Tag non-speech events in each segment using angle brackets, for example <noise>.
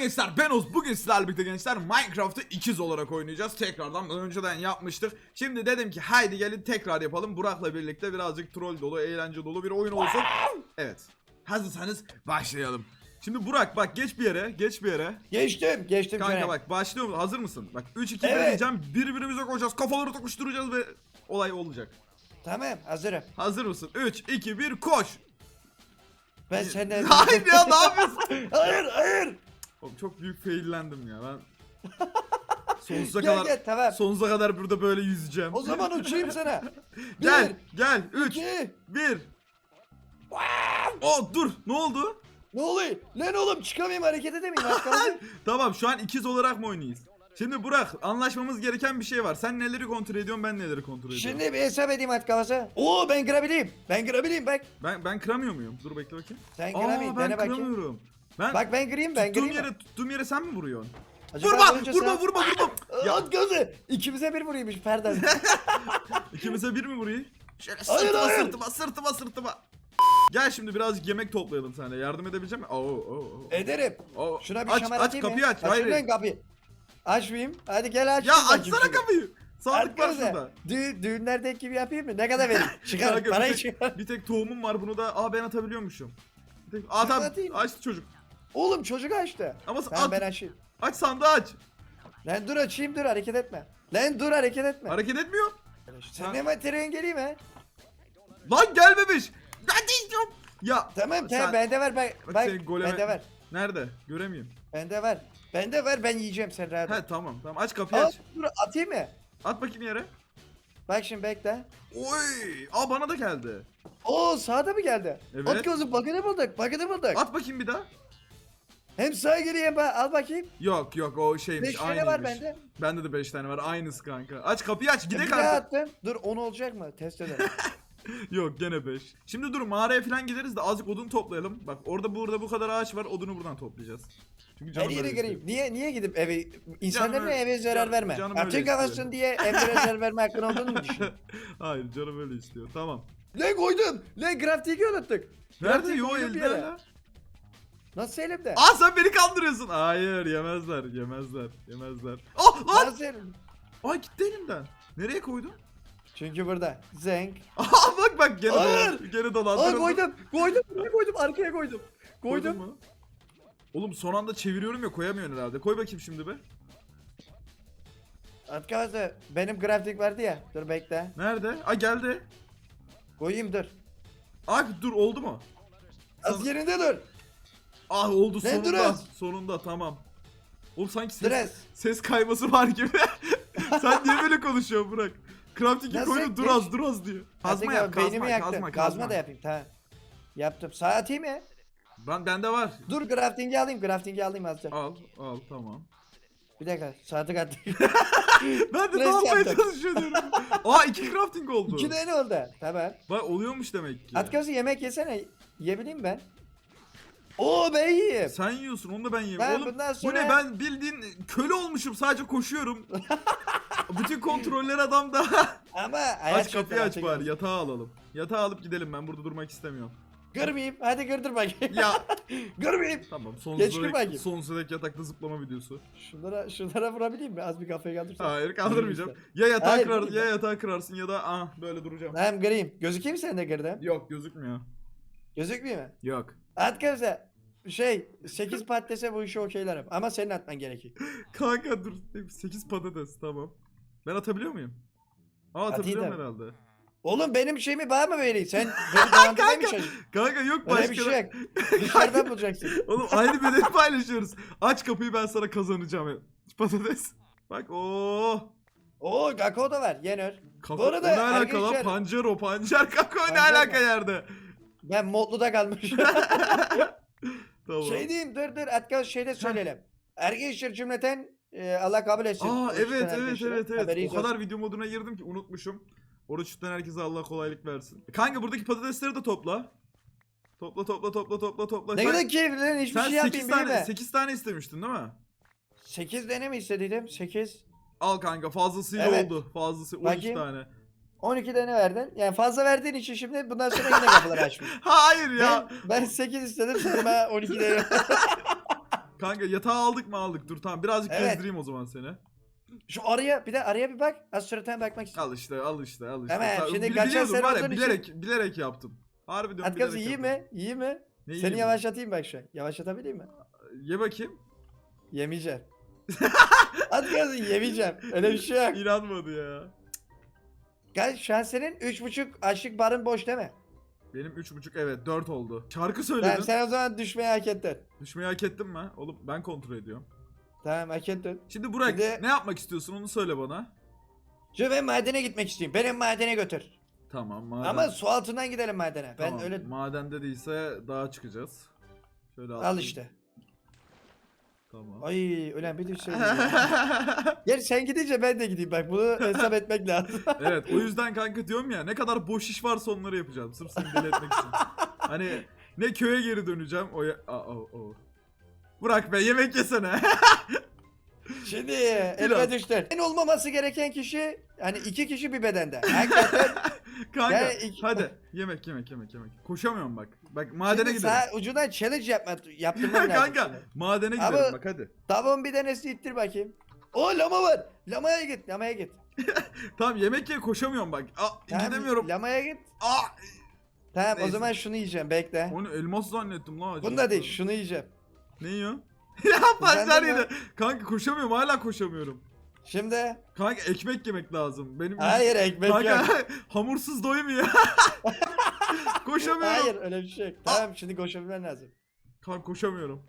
gençler ben Oz bugün sizlerle birlikte gençler Minecraft'ı ikiz olarak oynayacağız tekrardan önceden yapmıştık Şimdi dedim ki haydi gelin tekrar yapalım Burak'la birlikte birazcık troll dolu eğlence dolu bir oyun olsun Evet hazırsanız başlayalım Şimdi Burak bak geç bir yere geç bir yere Geçtim, geçtim Kanka Şener. bak başlıyor mu hazır mısın? Bak 3-2 Evet. diyeceğim birbirimize koyacağız kafaları tokuşturacağız ve olay olacak Tamam, hazırım. Hazır mısın? 3, 2, 1 koş Ben senden... <laughs> Hayır ya ne yapıyorsun? <laughs> hayır, hayır. Oğlum çok büyük faillendim ya ben <laughs> Sonsuza Gel kadar gel, tamam. Sonsuza kadar burada böyle yüzeceğim. O zaman uçayım sana. <laughs> Gel, gel. 3 İki. 1 Oh dur. Ne oldu? Ne oluyor? Lan oğlum çıkamayayım, hareket edemeyim. az kaldı. <laughs> Tamam, şu an ikiz olarak mı oynayız? Şimdi Burak, anlaşmamız gereken bir şey var. Sen neleri kontrol ediyorsun, ben neleri kontrol ediyorum. Şimdi bir hesap edeyim at kafası. Oo ben kırabileyim. Ben kırabileyim bak. Ben ben kıramıyor muyum? Dur bekle bakayım. Sen Aa, kıramayın, ben dene bakayım. kıramıyorum. Ben Bak ben kırayım, ben tuttuğum kırayım. yere tuttuğum yere sen mi vuruyorsun? Acaba Vurma, önce vurma, sen- vurma, vurma. <laughs> Aa, At gözü. İkimize bir vuruymuş perde. <laughs> İkimize bir mi vurayım? Şöyle Hayır, sırtıma, hayır. sırtıma, sırtıma, sırtıma. Gel şimdi birazcık yemek toplayalım seninle. Yardım edebilecek misin? Oo, oo, oo. Ederim. Oo. Şuna bir aç, şamar aç atayım kapıyı aç. Açayım Hayır. lan kapıyı. Açmayayım. Hadi gel aç. Ya açsana şunu. kapıyı. Sandık var Arkadaşlar, şurada. Dü düğünlerdeki gibi yapayım mı? Ne kadar vereyim? <laughs> Çıkar Kanka, parayı bir tek, çıkar. bir tek tohumum var bunu da aa ben atabiliyormuşum. Bir tek, aa tamam atayım. açtı çocuk. Oğlum çocuk açtı. Ama Tamam at, ben açayım. aç sandığı aç. Lan dur açayım dur hareket etme. Lan dur hareket etme. Hareket etmiyor. Sen ne materyalin geleyim ha? Lan gelmemiş. Ben de istiyorum. Ya Tamam Sen- tamam bende var bak. Bak Bak bende var. nerede? Göremiyorum. Bende var. Bende var ben yiyeceğim sen rahat. He tamam tamam aç kapıyı aç. dur atayım mı? At bakayım yere. Bak şimdi bekle. Oy! Aa bana da geldi. Oo sağda mı geldi? Evet. At gözü bakını bulduk bakını bulduk. At bakayım bir daha. Hem sağa geliyor hem al bakayım. Yok yok o şeymiş Beş tane aynıymış. var bende. Bende de 5 tane var aynısı kanka. Aç kapıyı aç Bir gidek daha artık. attım. Dur 10 olacak mı? Test edelim. <laughs> Yok gene 5. Şimdi dur mağaraya falan gideriz de azıcık odun toplayalım. Bak orada burada bu kadar ağaç var odunu buradan toplayacağız. Çünkü Her canım yere öyle gireyim. istiyor. Niye niye gidip eve insanların öyle- eve zarar canım- verme. canım öyle istiyor. havasın diye evlere zarar verme hakkın olduğunu mu düşünüyorsun? <laughs> Hayır canım öyle istiyor. Tamam. Lan koydum. Lan graftiği unuttuk. Nerede? Graftiği Yo koydum bir elde yere. Nasıl elimde? Aa sen beni kandırıyorsun. Hayır yemezler yemezler yemezler. Ah lan. Nasıl elimde? Ay gitti elimden. Nereye koydun? Çünkü burada. Zenk. <laughs> Aa bak bak gene Hayır. dolan. Gene Aa dolandırıldı. koydum. Koydum. Buraya koydum. Arkaya koydum. Koydun Koydum. mu? Oğlum son anda çeviriyorum ya koyamıyorsun herhalde. Koy bakayım şimdi be. Arkadaşlar benim graftik vardı ya. Dur bekle. Nerede? Aa geldi. Koyayım dur. Aa dur oldu mu? Az yerinde dur. Ah oldu Ne sonunda. duruyorsun? Sonunda tamam. Oğlum sanki ses, Stres. ses kayması var gibi. <laughs> Sen niye böyle konuşuyorsun Burak? Crafting'i Nasıl? koydu dur az dur az diyor. Kazma yap kazma beynimi yaktı. kazma Kazma, kazma. da yapayım tamam. Yaptım. Sağ atayım mı? Ben bende var. Dur graftingi alayım. Graftingi alayım azıcık. Al al tamam. Bir dakika. Saatlik attım. <laughs> Ben de ne yapmaya yaptım. çalışıyorum. Aa iki crafting oldu. İki tane oldu. Tamam. Bak oluyormuş demek ki. At gözü yemek yesene. Yiyebileyim ben. Oo ben yiyeyim. Sen yiyorsun onu da ben yiyeyim. Ben Oğlum bundan bu sonra- ne ben bildiğin köle olmuşum sadece koşuyorum. <laughs> Bütün kontroller adamda. Ama hayat aç kapıyı şartları aç bari yatağı alalım. Yatağı alıp gidelim ben burada durmak istemiyorum. Kırmayayım. Hadi kırdır bakayım. Ya <laughs> Kırmayayım. tamam Geç sonsuza bir dek, bakayım. sonsuza dek yatakta zıplama videosu. Şunlara, şunlara vurabileyim mi? Az bir kafaya kaldırsan. Hayır kaldırmayacağım. Ya yatağı Hayır, kırar, ya yatağı kırarsın ya da ah böyle duracağım. Hem kırayım. Gözükeyim mi sende kırdım? Yok gözükmüyor. Gözükmüyor mu? Yok. At gözü. Şey 8 patatese bu işi okeylerim. Ama senin atman gerekir. <laughs> Kanka dur 8 patates tamam. Ben atabiliyor muyum? Aa Atayım atabiliyorum tabii. herhalde. Oğlum benim şeyimi bana mı vereyim? Sen <laughs> beni dolandırmaya mı çalışıyorsun? Kanka yok başka. Öyle bir şey yok. <laughs> Dışarıdan bulacaksın. Oğlum aynı bedeni paylaşıyoruz. Aç kapıyı ben sana kazanacağım. Patates. Bak o. Oo kakao da var. Yenir. Kako Bu arada ne alaka lan? Pancar o pancar kako ne alaka yerde? Ben modluda kalmışım. Tamam. şey diyeyim dur dur Atkaz şeyde söyleyelim. Arkadaşlar cümleten e, Allah kabul etsin. Aa evet tutan evet arkadaşlara evet evet. haberiniz O kadar olsun. video moduna girdim ki unutmuşum. Oruç tutan herkese Allah kolaylık versin. Kanka buradaki patatesleri de topla. Topla topla topla topla topla. Ne kadar keyifli lan hiçbir Sen şey 8 yapmayayım tane, tane, 8 tane istemiştin değil mi? 8 tane mi istediydim? 8. Al kanka fazlasıyla Evet. oldu. Fazlası 12 Bakayım. tane. 12 tane verdin. Yani fazla verdiğin için şimdi bundan sonra yine kapıları açmış. <laughs> Hayır ya. Ben, ben 8 istedim sonra bana 12 tane. Kanka yatağı aldık mı aldık dur tamam birazcık Evet. gezdireyim o zaman seni. Şu araya bir de araya bir bak. Az suratına bakmak istiyorum. Al işte al işte al işte. Hemen, şimdi bil- kaçan biliyordum sen var ya olduğun için- bilerek, bilerek yaptım. Harbi diyorum At gazı bilerek iyi yaptım. mi? İyi mi? Ne Seni yiyeyim? yavaşlatayım bak şu an. Yavaşlatabileyim mi? Ye bakayım. Yemeyeceğim. <laughs> At gazı yemeyeceğim. Öyle bir şey yok. İnanmadı ya. Gel şu an senin 3.5 açlık barın boş değil mi? Benim üç buçuk evet dört oldu. Şarkı söyledin. Tamam sen o zaman düşmeyi hak ettin. Düşmeyi hak ettim mi? Oğlum ben kontrol ediyorum. Tamam hak ettin. Şimdi Burak Şimdi- ne yapmak istiyorsun onu söyle bana. Şimdi ben madene gitmek istiyorum. Benim madene götür. Tamam maden. Ama su altından gidelim madene. Ben Tamam, öyle Madende değilse dağa çıkacağız. Şöyle al işte. Tamam. Ay ölen bir düşseydi. <laughs> Gel sen gidince ben de gideyim bak bunu hesap etmek lazım. <laughs> evet o yüzden kanka diyorum ya ne kadar boş iş varsa onları yapacağım. Sırf seni deli etmek için. Hani ne köye geri döneceğim o ya... Aa, o, o. Burak be yemek yesene. <laughs> Şimdi elime düştün. En olmaması gereken kişi hani iki kişi bir bedende. Hakikaten kanka Yani iki- hadi yemek yemek yemek yemek. Koşamıyorum bak. Bak madene Şimdi gidelim. sağ ucundan challenge yapma, yaptırmam <laughs> lazım. kanka şimdi. madene Ama- gidelim bak hadi. Tavuğun bir tanesi ittir bakayım. O lama var. Lamaya git, lamaya git. <laughs> Tamam yemek ye koşamıyorum bak. Aa, Tamam, gidemiyorum. Lamaya git. Aa, Tamam o Neyse. zaman şunu yiyeceğim bekle. onu elmas zannettim lan. Bunu da değil şunu yiyeceğim. Ne yiyor? <laughs> ya başlar de yedi. Kanka koşamıyorum hala koşamıyorum. Şimdi Kanka ekmek yemek lazım. Benim hayır ekmek Kanka yok. <laughs> hamursuz doymuyor. <laughs> koşamıyorum. Hayır öyle bir şey yok. Tamam şimdi koşabilmen lazım. Kanka koşamıyorum.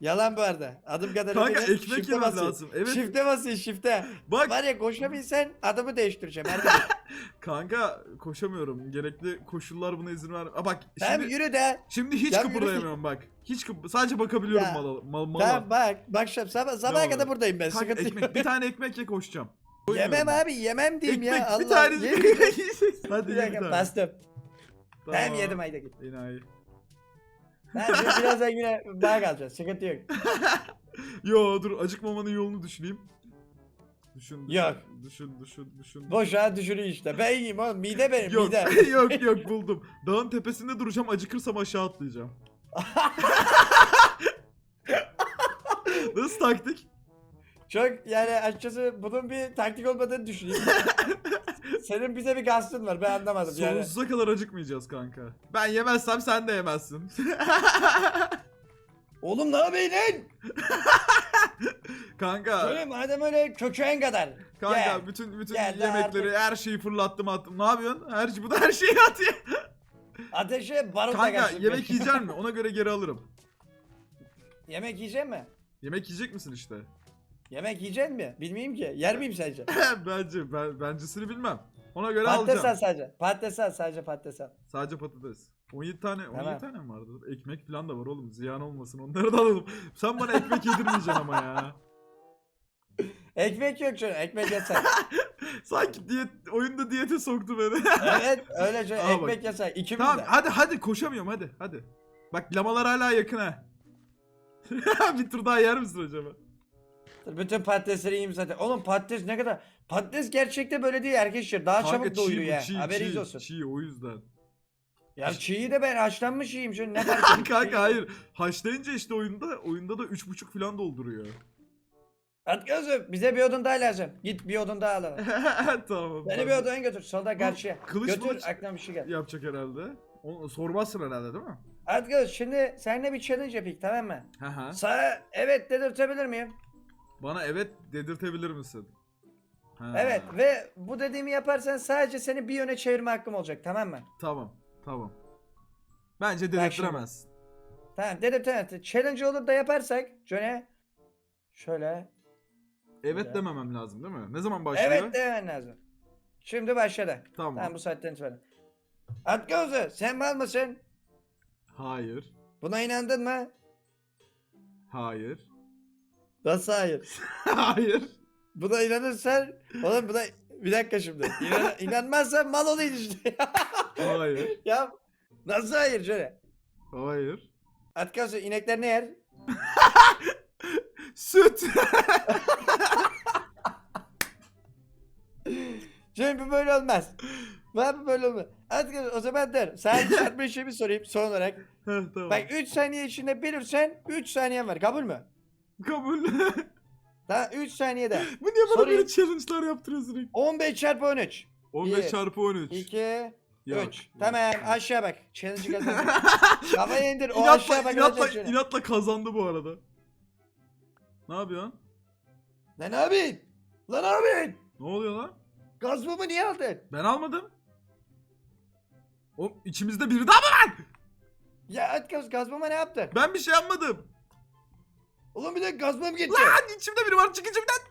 Yalan bu arada. Adım kadar Kanka eminim. ekmek Shift'e yemem basayım. lazım. Evet. Shift'e basayım shift'e. Bak Var ya koşabilsen adımı değiştireceğim. Gün. <laughs> kanka koşamıyorum. Gerekli koşullar buna izin ver. Aa, bak tamam şimdi yürü de. şimdi hiç Ya kıpırdayamıyorum bak. Hiç kıp sadece bakabiliyorum Ya, mala mal, mala. Tamam bak. Bak şu sabah, sabaha kadar buradayım ben. Kanka Sıkıntı ekmek bir tane ekmek ye koşacağım. Yemem Doymuyorum. abi yemem diyeyim Ekmek ya. Allah. <laughs> bir tane Yemin- Hadi Bir ye bir dakika tane. bastım. Tamam yedim haydi git. Enayi. Ben şimdi birazdan yine daha kalacağız. Sıkıntı yok. <laughs> Yo dur acıkmamanın yolunu düşüneyim. Düşün, düşün, Yok. düşün, düşün, düşün. Boşa düşürüyor işte. Ben yiyeyim oğlum. Mide benim Yok, mide. <laughs> yok, yok <laughs> buldum. Dağın tepesinde duracağım, acıkırsam aşağı atlayacağım. Nasıl taktik? Çok yani açıkçası bunun bir taktik olmadığını düşünüyorum. Senin bize bir kastın var. Ben anlamadım yani. Sonsuza kadar acıkmayacağız kanka. Ben yemezsem sen de yemezsin. <laughs> Oğlum ne lan? <laughs> kanka, Söyle madem öyle köçeğin kadar. kanka Gel. bütün bütün Gel yemekleri, artık. her şeyi fırlattım attım. Ne yapıyorsun? Her şey bu da her şeyi atıyor. Ateşe barut da kanka yemek yiyecek mi? Ona göre geri alırım. Yemek yiyecek mi? Yemek yiyecek misin işte? Yemek yiyecek mi? Bilmeyeyim ki. Yer miyim sence? <laughs> Bence ben bencesini bilmem. Ona göre Patates alacağım. al sadece. Patates al sadece patates al. Sadece patates. 17 tane 17 Tamam. tane mi vardı? Ekmek falan da var oğlum. Ziyan olmasın. Onları da alalım. Sen bana ekmek yedirmeyeceksin ama ya. <laughs> Ekmek yok canım. Ekmek yasak. <laughs> Sanki diyet oyunda diyete soktu beni. evet öyle canım. Aa, bak. Ekmek yasak. İkimiz tamam de. hadi hadi koşamıyorum hadi hadi. Bak lamalar hala yakın ha. bir tur daha yer misin acaba? Bütün patatesleri yiyeyim zaten. Oğlum patates ne kadar... Patates gerçekte böyle değil arkadaşlar. Daha çabuk çiğ doyuyor bu, ya. çiğ, Haberiniz çiğ, olsun. Çiğ o yüzden. Ya çiği de ben haşlanmış yiyeyim. Şöyle ne <laughs> fark ediyor? Kanka hayır. Haşlayınca işte oyunda oyunda da 3.5 falan dolduruyor. At gözüm bize bir odun daha lazım. Git bir odun daha alalım. <laughs> tamam. Beni bir odaya götür. Solda karşıya. kılıç Götür mılıç- aklına bir şey gel. Yapacak herhalde. Onu sormazsın herhalde değil mi? At göz şimdi seninle bir challenge yapayım tamam mı? Hı Sana evet dedirtebilir miyim? Bana evet dedirtebilir misin? Ha, Evet ve bu dediğimi yaparsan sadece seni bir yöne çevirme hakkım olacak tamam mı? Tamam. Tamam. Bence dedirtemezsin. Tamam dedirtemez. Challenge olur da yaparsak Johnny şöyle Evet Ya. dememem lazım değil mi? Ne zaman başlıyor? evet demen lazım. Şimdi başladı. Tamam. Tamam bu saatten itibaren. At gözü sen mal mısın? Hayır. Buna inandın mı? Hayır. Nasıl hayır? <laughs> Hayır. Buna inanırsan oğlum buna bir dakika şimdi. İnan, <laughs> inanmazsan mal olayım işte. Hayır. <laughs> ya nasıl hayır şöyle? Hayır. At gözü inekler ne yer? Süt. Şimdi bu böyle olmaz. Bu bu böyle olmaz. Hadi o zaman der. Sen çarpma işlemi sorayım son olarak. Heh, tamam. Bak 3 saniye içinde bilirsen 3 saniyen var. Kabul mü? Kabul. Daha 3 saniyede. Bu niye bana böyle challenge'lar yaptırıyor sürekli? 15 çarpı 13. 15 Bir, çarpı 13. 2 Yok, 3. yok. Tamam aşağı bak. Challenge'ı kazandın. <laughs> Kafayı indir. O İnatla, aşağı bak. inatla, alacak inatla kazandı bu arada. Ne yapıyorsun? Lan abi. Lan abi. Ne oluyor lan? Gazımı niye aldın? Ben almadım. O içimizde biri daha mı? Ya at gaz, gazmama ne yaptın? Ben bir şey yapmadım. Oğlum bir de gazmam gitti. Lan içimde biri var çık içimden.